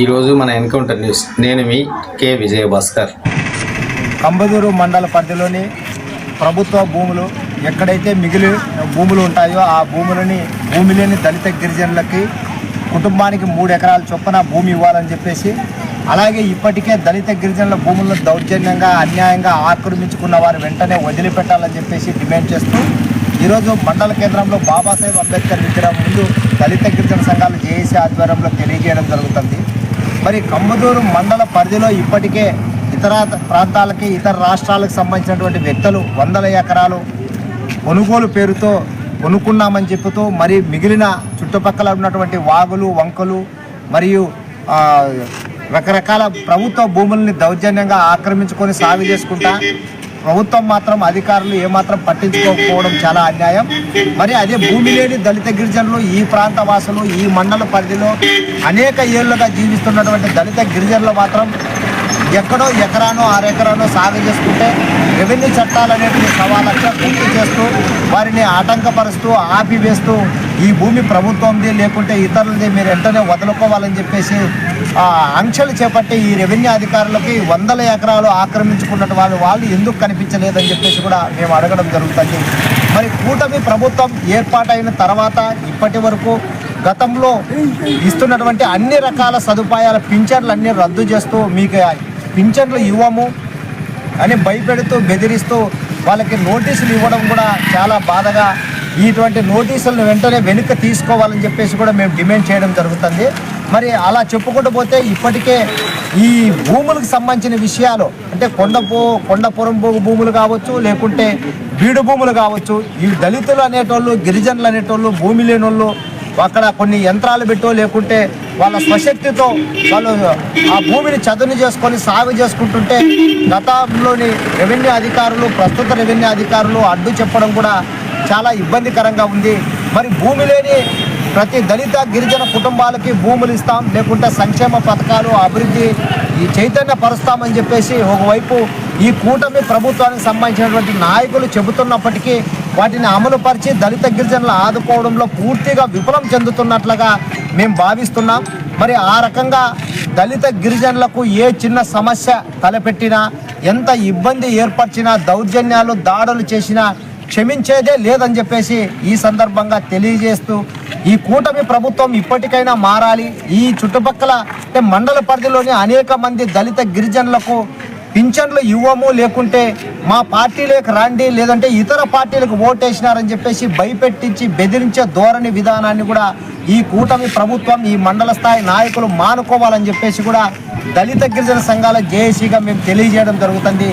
ఈరోజు మన encounter news. నేను మీ కె. విజయభాస్కర్. కంబదూరు మండల పరిధిలోని ప్రభుత్వ భూములు ఎక్కడైతే మిగిలి భూములు ఉంటాయో ఆ భూములని భూమి లేని దళిత గిరిజనులకి కుటుంబానికి మూడు ఎకరాల చొప్పున భూమి ఇవ్వాలని చెప్పేసి అలాగే ఇప్పటికే దళిత గిరిజనుల భూములను దౌర్జన్యంగా అన్యాయంగా ఆక్రమించుకున్న వారు వెంటనే వదిలిపెట్టాలని చెప్పేసి డిమాండ్ చేస్తూ ఈరోజు మండల కేంద్రంలో బాబాసాహెబ్ అంబేద్కర్ విగ్రహం ముందు దళిత గిరిజన సంఘాలు జేఏసీ ఆధ్వర్యంలో తెలియజేయడం జరుగుతుంది. మరి కమ్మదూరు మండల పరిధిలో ఇప్పటికే ఇతర ప్రాంతాలకి ఇతర రాష్ట్రాలకు సంబంధించినటువంటి వ్యక్తులు వందల ఎకరాలు కొనుగోలు పేరుతో కొనుక్కున్నామని చెప్తూ మరి మిగిలిన చుట్టుపక్కల ఉన్నటువంటి వాగులు వంకలు మరియు రకరకాల ప్రభుత్వ భూముల్ని దౌర్జన్యంగా ఆక్రమించుకొని సాగు చేసుకుంటా ప్రభుత్వం మాత్రం అధికారులు ఏమాత్రం పట్టించుకోకపోవడం చాలా అన్యాయం. మరి అదే భూమి లేని దళిత గిరిజనులు ఈ ప్రాంత వాసులు ఈ మండల పరిధిలో అనేక ఏళ్ళుగా జీవిస్తున్నటువంటి దళిత గిరిజనులు మాత్రం ఎక్కడో ఎకరానో అరెకరానో సాగు చేసుకుంటే రెవెన్యూ చట్టాలు అనేటివి సవా పూర్తి చేస్తూ వారిని ఆటంకపరుస్తూ ఆపివేస్తూ ఈ భూమి ప్రభుత్వంది లేకుంటే ఇతరులది మీరు వెంటనే వదులుకోవాలని చెప్పేసి ఆంక్షలు చేపట్టి ఈ రెవెన్యూ అధికారులకి వందల ఎకరాలు ఆక్రమించుకున్నట్టు వాళ్ళు వాళ్ళు ఎందుకు కనిపించలేదని చెప్పేసి కూడా మేము అడగడం జరుగుతుంది. మరి కూటమి ప్రభుత్వం ఏర్పాటైన తర్వాత ఇప్పటి వరకు గతంలో ఇస్తున్నటువంటి అన్ని రకాల సదుపాయాల పింఛన్లు అన్నీ రద్దు చేస్తూ మీకు పింఛన్లు ఇవ్వము అని భయపెడుతూ బెదిరిస్తూ వాళ్ళకి నోటీసులు ఇవ్వడం కూడా చాలా బాధగా ఇటువంటి నోటీసులను వెంటనే వెనుక తీసుకోవాలని చెప్పేసి కూడా మేము డిమాండ్ చేయడం జరుగుతుంది. మరి అలా చెప్పుకుంటూ పోతే ఇప్పటికే ఈ భూములకు సంబంధించిన విషయాలు అంటే కొండపో కొండపురం భూ- భూములు కావచ్చు లేకుంటే బీడు భూములు కావచ్చు ఈ దళితులు అనేటోళ్ళు గిరిజనులు అనేటోళ్ళు భూమి లేని వాళ్ళు అక్కడ కొన్ని యంత్రాలు పెట్టో లేకుంటే వాళ్ళ స్వశక్తితో వాళ్ళు ఆ భూమిని చదును చేసుకొని సాగు చేసుకుంటుంటే గతంలోని రెవెన్యూ అధికారులు ప్రస్తుత రెవెన్యూ అధికారులు అడ్డు చెప్పడం కూడా చాలా ఇబ్బందికరంగా ఉంది. మరి భూమి లేని ప్రతి దళిత గిరిజన కుటుంబాలకి భూములు ఇస్తాం లేకుంటే సంక్షేమ పథకాలు అభివృద్ధి ఈ చైతన్య పరుస్తామని చెప్పేసి ఒకవైపు ఈ కూటమి ప్రభుత్వానికి సంబంధించినటువంటి నాయకులు చెబుతున్నప్పటికీ వాటిని అమలుపరిచి దళిత గిరిజనులు ఆదుకోవడంలో పూర్తిగా విఫలం చెందుతున్నట్లుగా మేము భావిస్తున్నాం. మరి ఆ రకంగా దళిత గిరిజనులకు ఏ చిన్న సమస్య తలపెట్టినా ఎంత ఇబ్బంది ఏర్పరిచినా దౌర్జన్యాలు దాడులు చేసినా క్షమించేదే లేదని చెప్పేసి ఈ సందర్భంగా తెలియజేస్తూ ఈ కూటమి ప్రభుత్వం ఇప్పటికైనా మారాలి. ఈ చుట్టుపక్కల అంటే మండల పరిధిలోని అనేక మంది దళిత గిరిజనులకు పింఛన్లు ఇవ్వము లేకుంటే మా పార్టీలోకి రండి లేదంటే ఇతర పార్టీలకు ఓటేసినారని చెప్పేసి భయపెట్టించి బెదిరించే ధోరణి విధానాన్ని కూడా ఈ కూటమి ప్రభుత్వం ఈ మండల స్థాయి నాయకులు మానుకోవాలని చెప్పేసి కూడా దళిత గిరిజన సంఘాల జేఏసీగా మేము తెలియజేయడం జరుగుతుంది.